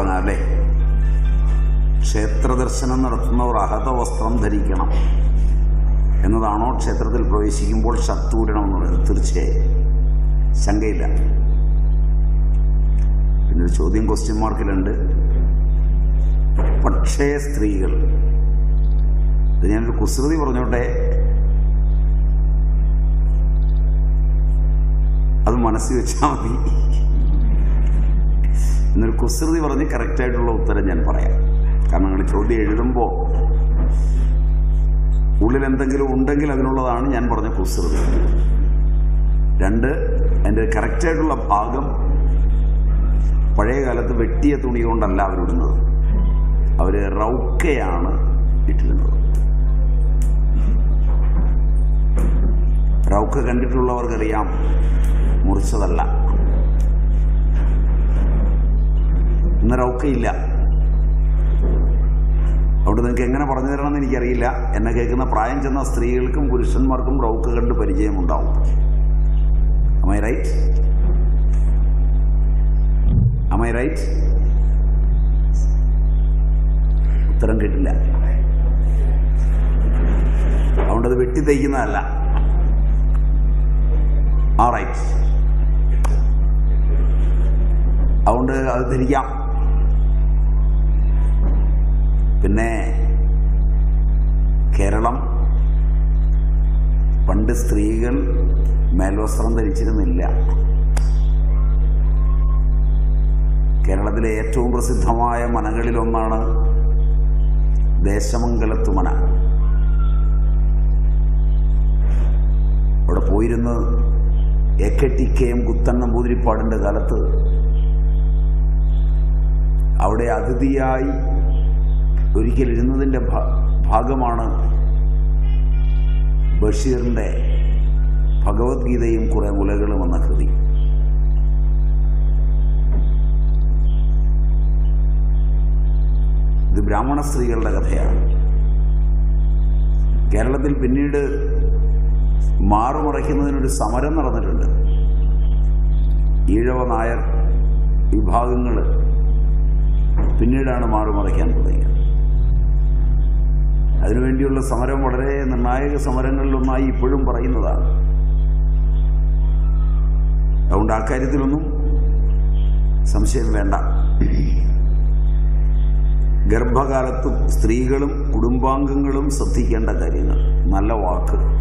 തുടങ്ങാം അല്ലേ ക്ഷേത്ര ദർശനം നടത്തുന്നവർ അഹത വസ്ത്രം ധരിക്കണം. എന്നതാണോ ക്ഷേത്രത്തിൽ പ്രവേശിക്കുമ്പോൾ ഊരണം എന്നുള്ളത് തീർച്ചയായും. ശങ്കയില്ല. പിന്നെ ഒരു ചോദ്യം ക്വസ്റ്റ്യൻ മാർക്കിലുണ്ട് പക്ഷേ സ്ത്രീകൾ ഇത് ഞാനൊരു കുസൃതി പറഞ്ഞോട്ടെ. അത് മനസ്സിൽ വെച്ചാൽ മതി. എന്നൊരു കുസൃതി പറഞ്ഞ് കറക്റ്റായിട്ടുള്ള ഉത്തരം ഞാൻ പറയാം. കാരണം നിങ്ങൾ ചോദ്യം എഴുതുമ്പോൾ ഉള്ളിൽ എന്തെങ്കിലും ഉണ്ടെങ്കിൽ അതിനുള്ളതാണ് ഞാൻ പറഞ്ഞ കുസൃതി. രണ്ട് എന്റെ കറക്റ്റായിട്ടുള്ള ഭാഗം പഴയ കാലത്ത് വെട്ടിയ തുണി കൊണ്ടല്ല അവരിടുന്നത് അവർ റൗക്കയാണ് ഇട്ടിരുന്നത്. റൗക്ക കണ്ടിട്ടുള്ളവർക്കറിയാം മുറിച്ചതല്ല. ഇന്ന് റൗക്കയില്ല അതുകൊണ്ട് നിങ്ങൾക്ക് എങ്ങനെ പറഞ്ഞു തരണമെന്ന് എനിക്കറിയില്ല. എന്നെ കേൾക്കുന്ന പ്രായം ചെന്ന സ്ത്രീകൾക്കും പുരുഷന്മാർക്കും റൗക്ക കണ്ട് പരിചയമുണ്ടാവും. Am right right? റൈറ്റ്? ഉത്തരം കിട്ടില്ല. അതുകൊണ്ടത് അത് വെട്ടി തയ്ക്കുന്നതല്ല ആ റൈറ്റ് അതുകൊണ്ട് അത് ധരിക്കാം. പിന്നെ കേരളം പണ്ട് സ്ത്രീകൾ മേൽവസ്ത്രം ധരിച്ചിരുന്നില്ല. കേരളത്തിലെ ഏറ്റവും പ്രസിദ്ധമായ മനകളിലൊന്നാണ് ദേശമംഗലത്ത് മന അവിടെ പോയിരുന്ന് A K T K M Kuttan നമ്പൂതിരിപ്പാടിന്റെ കാലത്ത് അവിടെ അതിഥിയായി ഭാ- ഭാഗമാണ് ബഷീറിന്റെ ഭഗവത്ഗീതയും കുറേ മുലകളും എന്ന കൃതി. ഇത് ബ്രാഹ്മണ സ്ത്രീകളുടെ കഥയാണ്. കേരളത്തിൽ പിന്നീട് മാറുമറയ്ക്കുന്നതിനൊരു സമരം നടന്നിട്ടുണ്ട്. ഈഴവ നായർ വിഭാഗങ്ങൾ പിന്നീടാണ് മാറുമറയ്ക്കാൻ തുടങ്ങിയത് അതിനുവേണ്ടിയുള്ള സമരം വളരെ നിർണായക സമരങ്ങളിലൊന്നായി ഇപ്പോഴും പറയുന്നതാണ്. അതുകൊണ്ട് ആ കാര്യത്തിലൊന്നും സംശയം വേണ്ട. ഗർഭകാലത്തും സ്ത്രീകളും കുടുംബാംഗങ്ങളും ശ്രദ്ധിക്കേണ്ട കാര്യങ്ങൾ. നല്ല വാക്ക്.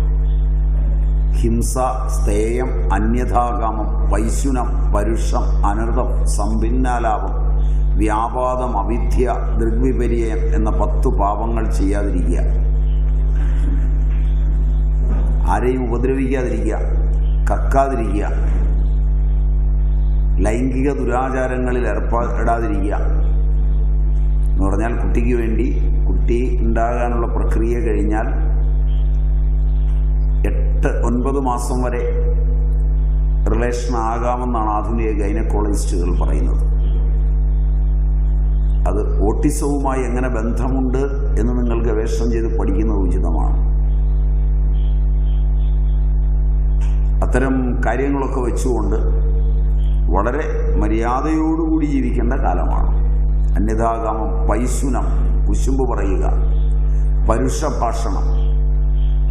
ഹിംസ സ്ഥേയം അന്യഥാകാമം വൈശുനം പരുഷം അനർത്ഥം സമ്ഭിന്നാലാപം വ്യാപാദം അവിദ്യ ദൃഗ്വിപര്യം എന്ന പത്തു പാപങ്ങൾ ചെയ്യാതിരിക്കുക. ആരെയും ഉപദ്രവിക്കാതിരിക്കുക കക്കാതിരിക്കുക ലൈംഗിക ദുരാചാരങ്ങളിൽ ഏർപ്പെടാതിരിക്കുക എന്ന് പറഞ്ഞാൽ കുട്ടിക്ക് വേണ്ടി കുട്ടി ഉണ്ടാകാനുള്ള പ്രക്രിയ കഴിഞ്ഞാൽ എട്ട് ഒൻപത് മാസം വരെ റിലേഷൻ ആകാമെന്നാണ് ആധുനിക ഗൈനക്കോളജിസ്റ്റുകൾ പറയുന്നത്. അത് ഓട്ടിസവുമായി എങ്ങനെ ബന്ധമുണ്ട് എന്ന് നിങ്ങൾ ഗവേഷണം ചെയ്ത് പഠിക്കുന്നത് ഉചിതമാണ്. അത്തരം കാര്യങ്ങളൊക്കെ വെച്ചുകൊണ്ട് വളരെ മര്യാദയോടുകൂടി ജീവിക്കേണ്ട കാലമാണ്. അന്യതാകാമം പൈസുനം കുശുമ്പ് പറയുക പരുഷഭാഷണം.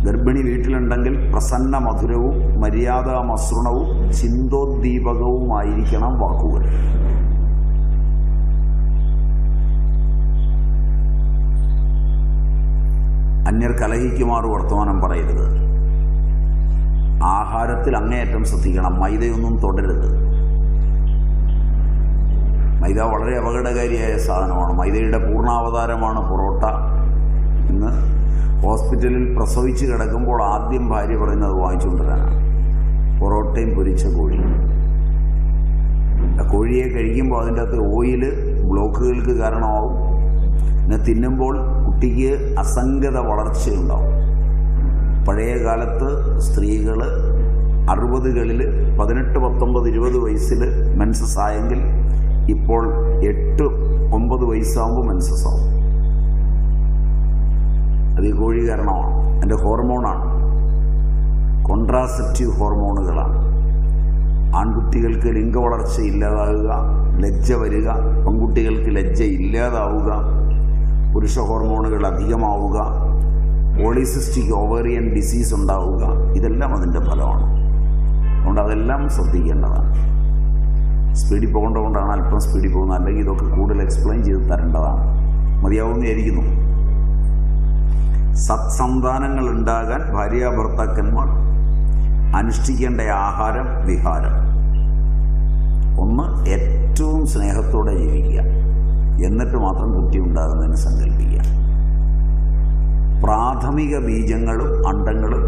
ഗർഭിണി വീട്ടിലുണ്ടെങ്കിൽ പ്രസന്ന മധുരവും മര്യാദാമസൃണവും ചിന്തോദ്ദീപകവുമായിരിക്കണം വാക്കുകൾ. അന്യർ കലഹിക്കുമാറ് വർത്തമാനം പറയരുത്. ആഹാരത്തിൽ അങ്ങേയറ്റം ശ്രദ്ധിക്കണം. മൈദയൊന്നും തുടരുത്. മൈദ വളരെ അപകടകാരിയായ സാധനമാണ്. മൈദയുടെ പൂർണാവതാരമാണ് പൊറോട്ട ഇന്ന് ഹോസ്പിറ്റലിൽ പ്രസവിച്ച് കിടക്കുമ്പോൾ ആദ്യം ഭാര്യ പറയുന്നത് വാങ്ങിച്ചുകൊണ്ടിരാനാണ് പൊറോട്ടയും പൊരിച്ച കോഴി. ആ കോഴിയെ കഴിക്കുമ്പോൾ അതിന്റെ അകത്ത് ഓയിൽ ബ്ലോക്കുകൾക്ക് കാരണമാവും. പിന്നെ തിന്നുമ്പോൾ കുട്ടിക്ക് അസംഗത വളർച്ചയുണ്ടാവും. പഴയ കാലത്ത് സ്ത്രീകൾ അറുപതുകളിൽ പതിനെട്ട് പത്തൊമ്പത് ഇരുപത് വയസ്സിൽ മെൻസസ് ആയെങ്കിൽ ഇപ്പോൾ എട്ട് ഒമ്പത് വയസ്സാകുമ്പോൾ മെൻസസ് ആവും. അത് ഈ കോഴി കാരണമാണ്. എന്റെ ഹോർമോണാണ്. കോൺട്രാസെപ്റ്റീവ് ഹോർമോണുകളാണ്. ആൺകുട്ടികൾക്ക് ലിംഗവളർച്ച ഇല്ലാതാവുക ലജ്ജ വരിക പെൺകുട്ടികൾക്ക് ലജ്ജ ഇല്ലാതാവുക പുരുഷ ഹോർമോണുകൾ അധികമാവുക പോളിസിസ്റ്റിക് ഓവേറിയൻ ഡിസീസ് ഉണ്ടാവുക ഇതെല്ലാം അതിന്റെ ഫലമാണ്. അതുകൊണ്ട് അതെല്ലാം ശ്രദ്ധിക്കേണ്ടതാണ്. സ്പീഡിൽ പോകേണ്ടതുകൊണ്ടാണ് അല്പം സ്പീഡിൽ പോകുന്നത് അല്ലെങ്കിൽ ഇതൊക്കെ കൂടുതൽ എക്സ്പ്ലെയിൻ ചെയ്ത് തരേണ്ടതാണ്. മതിയാവുന്നതായിരിക്കുന്നു. സത്സന്താനങ്ങൾ ഉണ്ടാകാൻ ഭാര്യാഭർത്താക്കന്മാർ അനുഷ്ഠിക്കേണ്ട ആഹാരം വിഹാരം. ഒന്ന് ഏറ്റവും സ്നേഹത്തോടെ ജീവിക്കുക. എന്നിട്ട് മാത്രം കുട്ടി ഉണ്ടാകുന്നതിന് സങ്കല്പിക്കുക. പ്രാഥമിക ബീജങ്ങളും അണ്ടങ്ങളും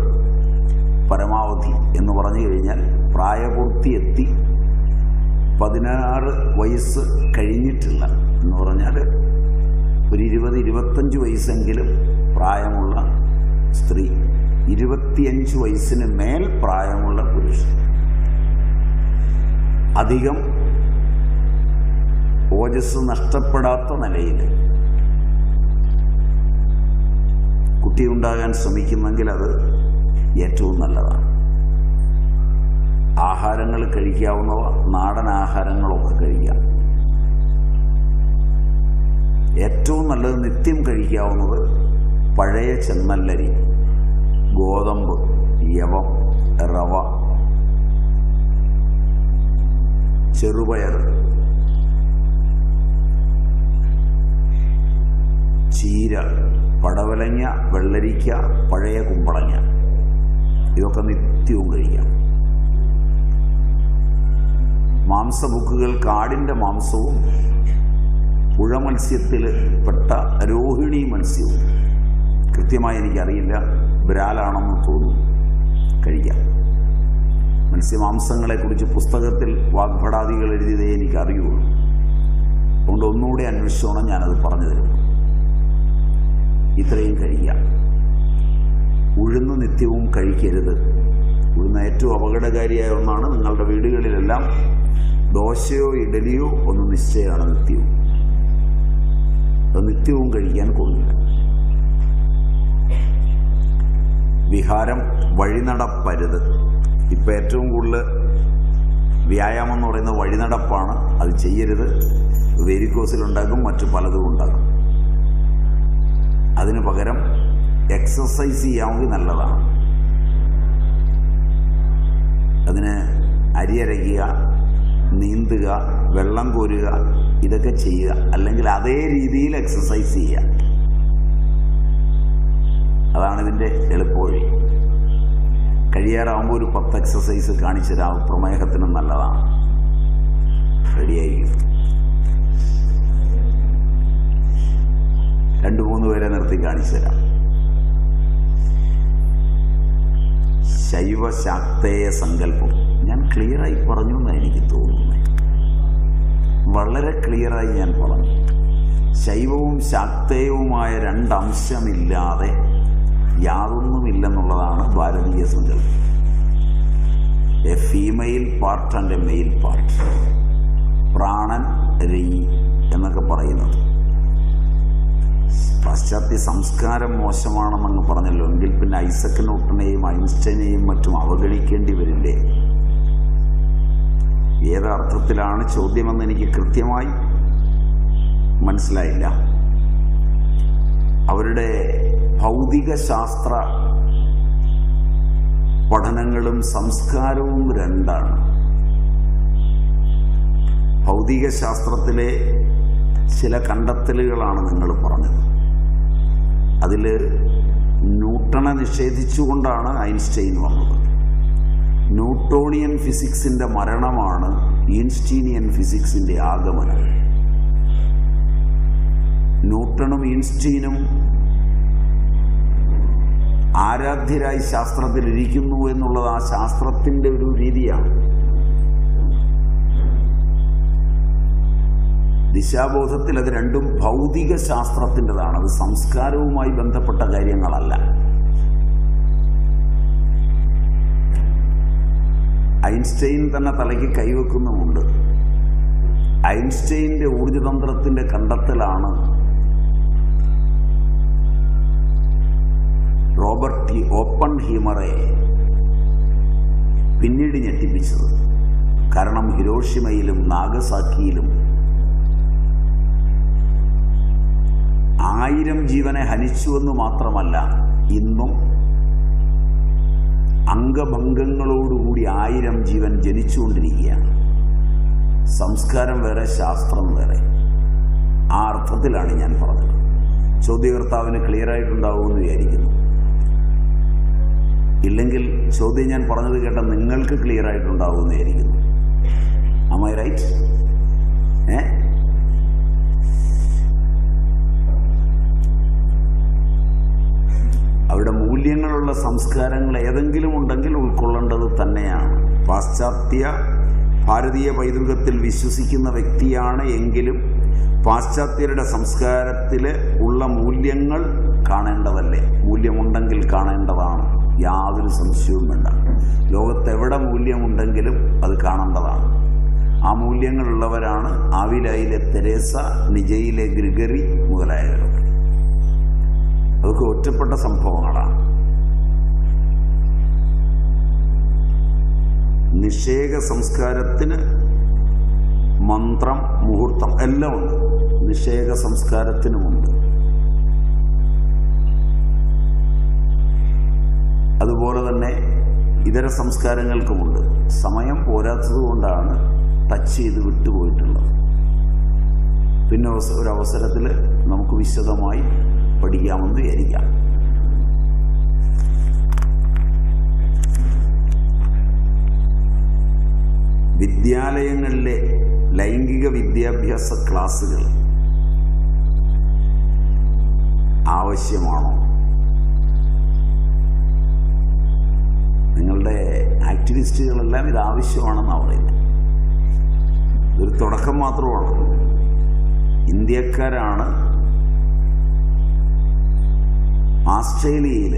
പരമാവധി എന്ന് പറഞ്ഞു കഴിഞ്ഞാൽ പ്രായപൂർത്തി എത്തി പതിനാറ് വയസ്സ് കഴിഞ്ഞിട്ടില്ല എന്ന് പറഞ്ഞാൽ ഒരു ഇരുപത് ഇരുപത്തഞ്ച് വയസ്സെങ്കിലും പ്രായമുള്ള സ്ത്രീ ഇരുപത്തിയഞ്ച് വയസ്സിന് മേൽ പ്രായമുള്ള പുരുഷൻ. അധികം ഓജസ് നഷ്ടപ്പെടാത്ത നിലയിൽ കുട്ടിയുണ്ടാകാൻ ശ്രമിക്കുന്നെങ്കിൽ അത് ഏറ്റവും നല്ലതാണ്. ആഹാരങ്ങൾ കഴിക്കാവുന്നവ നാടൻ ആഹാരങ്ങളൊക്കെ കഴിക്കാം. ഏറ്റവും നല്ലത് നിത്യം കഴിക്കാവുന്നത് പഴയ ചെന്നല്ലരി ഗോതമ്പ് യവം റവ ചെറുപയർ ചീര പടവലങ്ങ വെള്ളരിക്ക പഴയ കുമ്പളങ്ങ. ഇതൊക്കെ നിത്യവും കഴിക്കാം. മാംസബുക്കുകൾ കാടിന്റെ മാംസവും പുഴ മത്സ്യത്തിൽ പെട്ട രോഹിണി മത്സ്യവും. കൃത്യമായി എനിക്കറിയില്ല ബ്രാലാണെന്ന് തോന്നുന്നു. കഴിക്കാം. മത്സ്യമാംസങ്ങളെക്കുറിച്ച് പുസ്തകത്തിൽ വാഗ്ഭടാദികൾ എഴുതിയതേ എനിക്കറിയുള്ളൂ. അതുകൊണ്ട് ഒന്നുകൂടി അന്വേഷിച്ചോണം ഞാനത് പറഞ്ഞു തരുന്നു ഇത്രയും കഴിക്കാം ഉഴുന്ന് നിത്യവും കഴിക്കരുത്. ഉഴുന്ന് ഏറ്റവും അപകടകാരിയായ ഒന്നാണ് നിങ്ങളുടെ വീടുകളിലെല്ലാം ദോശയോ ഇഡലിയോ ഒന്ന് നിശ്ചയമാണ് നിത്യവും. നിത്യവും കഴിക്കാൻ കൊള്ളില്ല. വിഹാരം വഴിനടപ്പരുത്. ഇപ്പം ഏറ്റവും കൂടുതൽ വ്യായാമം എന്ന് പറയുന്നത് വഴിനടപ്പാണ്. അത് ചെയ്യരുത്. വെരിക്കോസിലുണ്ടാകും മറ്റു പലതും ഉണ്ടാകും അതിന് പകരം എക്സസൈസ് ചെയ്യാമെങ്കിൽ നല്ലതാണ്. അതിന് അരിയരയ്ക്കുക നീന്തുക വെള്ളം കോരുക ഇതൊക്കെ ചെയ്യുക. അല്ലെങ്കിൽ അതേ രീതിയിൽ എക്സസൈസ് ചെയ്യുക. അതാണ് ഇതിന്റെ എളുപ്പവഴി. കഴിയാറാകുമ്പോൾ ഒരു പത്ത് എക്സസൈസ് കാണിച്ചു തരാം. പ്രമേഹത്തിനും നല്ലതാണ്. റെഡിയായിരിക്കും രണ്ട് മൂന്ന് പേരെ നിർത്തി കാണിച്ചു തരാം. ശൈവശാക്തേയ സങ്കല്പം. ഞാൻ ക്ലിയറായി പറഞ്ഞു എന്നാണ് എനിക്ക് തോന്നുന്നത് വളരെ ക്ലിയറായി ഞാൻ പറഞ്ഞു. ശൈവവും ശാക്തേയവുമായ രണ്ടംശമില്ലാതെ യാതൊന്നുമില്ലെന്നുള്ളതാണ് ഭാരതീയ സങ്കല്പം. A female part and a male part. പ്രാണൻ രയി എന്നൊക്കെ പറയുന്നത്. പാശ്ചാത്യ സംസ്കാരം മോശമാണെന്നങ്ങ് പറഞ്ഞല്ലോ. എങ്കിൽ പിന്നെ ഐസക് ന്യൂട്ടനെയും ഐൻസ്റ്റൈനെയും മറ്റും അവഗണിക്കേണ്ടി വരില്ലേ? ഏതർത്ഥത്തിലാണ് ചോദ്യമെന്ന് എനിക്ക് കൃത്യമായി മനസ്സിലായില്ല. അവരുടെ ഭൗതിക ശാസ്ത്ര പഠനങ്ങളും സംസ്കാരവും രണ്ടാണ്. ഭൗതിക ശാസ്ത്രത്തിലെ ചില കണ്ടെത്തലുകളാണ് നിങ്ങൾ പറഞ്ഞത്. അതിൽ ന്യൂട്ടണെ നിഷേധിച്ചുകൊണ്ടാണ് ഐൻസ്റ്റൈൻ വന്നത്. ന്യൂട്ടോണിയൻ ഫിസിക്സിന്റെ മരണമാണ് ഈൻസ്റ്റീനിയൻ ഫിസിക്സിന്റെ ആഗമനം. ന്യൂട്ടണും ഈൻസ്റ്റീനും ആരാധ്യരായി ശാസ്ത്രത്തിലിരിക്കുന്നു എന്നുള്ളത് ആ ശാസ്ത്രത്തിന്റെ ഒരു രീതിയാണ്. ദിശാബോധത്തിൽ അത് രണ്ടും ഭൗതിക ശാസ്ത്രത്തിന്റെതാണ് അത് സംസ്കാരവുമായി ബന്ധപ്പെട്ട കാര്യങ്ങളല്ല. ഐൻസ്റ്റൈൻ തന്നെ തലയ്ക്ക് കൈവെക്കുന്നുമുണ്ട് ഐൻസ്റ്റൈന്റെ ഊർജതന്ത്രത്തിന്റെ കണ്ടെത്തലാണ് റോബർട്ട് ഓപ്പൺ ഹീമറെ പിന്നീട് ഞെട്ടിപ്പിച്ചത്. കാരണം ഹിരോഷിമയിലും നാഗസാക്കിയിലും ആയിരം ജീവനെ ഹനിച്ചുവെന്ന് മാത്രമല്ല ഇന്നും അംഗഭംഗങ്ങളോടുകൂടി ആയിരം ജീവൻ ജനിച്ചുകൊണ്ടിരിക്കുകയാണ്. സംസ്കാരം വേറെ ശാസ്ത്രം വേറെ. ആ അർത്ഥത്തിലാണ് ഞാൻ പറഞ്ഞത്. ചോദ്യകർത്താവിന് ക്ലിയർ ആയിട്ടുണ്ടാവുമെന്ന് വിചാരിക്കുന്നു. ഇല്ലെങ്കിൽ ചോദ്യം ഞാൻ പറഞ്ഞത് കേട്ട നിങ്ങൾക്ക് ക്ലിയർ ആയിട്ടുണ്ടാവുമെന്ന് വിചാരിക്കുന്നു അമ്മ റൈറ്റ് ഏ? അവിടെ മൂല്യങ്ങളുള്ള സംസ്കാരങ്ങൾ ഏതെങ്കിലും ഉണ്ടെങ്കിൽ ഉൾക്കൊള്ളേണ്ടത് തന്നെയാണ്. പാശ്ചാത്യ ഭാരതീയ പൈതൃകത്തിൽ വിശ്വസിക്കുന്ന വ്യക്തിയാണ് എങ്കിലും പാശ്ചാത്യരുടെ സംസ്കാരത്തിൽ ഉള്ള മൂല്യങ്ങൾ കാണേണ്ടതല്ലേ? മൂല്യമുണ്ടെങ്കിൽ കാണേണ്ടതാണ്. യാതൊരു സംശയവും വേണ്ട. ലോകത്തെവിടെ മൂല്യമുണ്ടെങ്കിലും അത് കാണേണ്ടതാണ്. ആ മൂല്യങ്ങളുള്ളവരാണ് ആവിലായിലെ തെരേസ നിജയിലെ ഗ്രിഗറി മുതലായവരൊക്കെ. അതൊക്കെ ഒറ്റപ്പെട്ട സംഭവങ്ങളാണ് നിഷേക സംസ്കാരത്തിന് മന്ത്രം മുഹൂർത്തം എല്ലാം ഉണ്ട്. നിഷേക സംസ്കാരത്തിനുമുണ്ട് അതുപോലെ തന്നെ ഇതര സംസ്കാരങ്ങൾക്കുമുണ്ട് സമയം പോരാത്തത് കൊണ്ടാണ് ടച്ച് ചെയ്ത് വിട്ടുപോയിട്ടുള്ളത്. പിന്നെ ഒരവസരത്തിൽ നമുക്ക് വിശദമായി പഠിക്കാമെന്ന് വിചാരിക്കാം. വിദ്യാലയങ്ങളിലെ ലൈംഗിക വിദ്യാഭ്യാസ ക്ലാസ്സുകൾ ആവശ്യമാണോ? നിങ്ങളുടെ ആക്ടിവിസ്റ്റുകളെല്ലാം ഇത് ആവശ്യമാണെന്നാണ് പറയുന്നത്. ഇതൊരു തുടക്കം മാത്രമാണ്. ഇന്ത്യക്കാരാണ് ആസ്ട്രേലിയയിൽ